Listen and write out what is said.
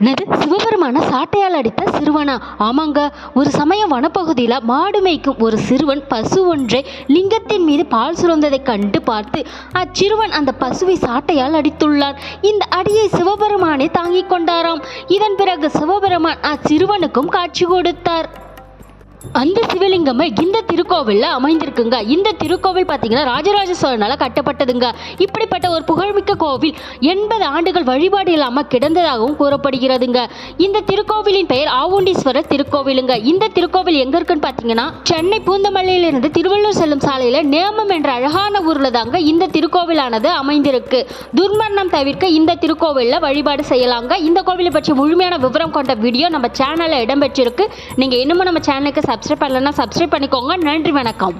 என்னது? சிவபெருமான சாட்டையால் அடித்த சிறுவனா? ஆமாங்க. ஒரு சமயம் வனப்பகுதியில் மாடு மேய்க்கும் ஒரு சிறுவன் பசு ஒன்றை லிங்கத்தின் மீது பால் சுரந்ததைக் கண்டு பார்த்து அச்சிறுவன் அந்த பசுவை சாட்டையால் அடித்துள்ளான். இந்த அடியை சிவபெருமானே தாங்கிக் கொண்டாராம். இதன் பிறகு சிவபெருமான் அச்சிறுவனுக்கும் காட்சி கொடுத்தார். அந்த சிவலிங்கமே இந்த திருக்கோவிலில் அமைந்திருக்குங்க. இந்த திருக்கோவில் பார்த்தீங்கன்னா ராஜராஜ சோழனால் கட்டப்பட்டதுங்க. இப்படிப்பட்ட ஒரு புகழ்மிக்க கோவில் எண்பது ஆண்டுகள் வழிபாடு இல்லாமல் கிடந்ததாகவும் கூறப்படுகிறதுங்க. இந்த திருக்கோவிலின் பெயர் ஆவுண்டீஸ்வரர் திருக்கோவிலுங்க. இந்த திருக்கோவில் எங்க இருக்குன்னு பார்த்தீங்கன்னா சென்னை பூந்தமல்லியிலிருந்து திருவள்ளூர் செல்லும் சாலையில் நேமம் என்ற அழகான ஊர்ல தாங்க இந்த திருக்கோவிலானது அமைந்திருக்கு. துர்மரணம் தவிர்க்க இந்த திருக்கோவிலில் வழிபாடு செய்யலாங்க. இந்த கோவிலை பற்றி முழுமையான விவரம் கொண்ட வீடியோ நம்ம சேனலில் இடம்பெற்றிருக்கு. நீங்கள் இன்னமும் நம்ம சேனலுக்கு சப்ஸ்கிரைப் பண்ணலன்னா சப்ஸ்கிரைப் பண்ணிக்கோங்க. நன்றி வணக்கம்.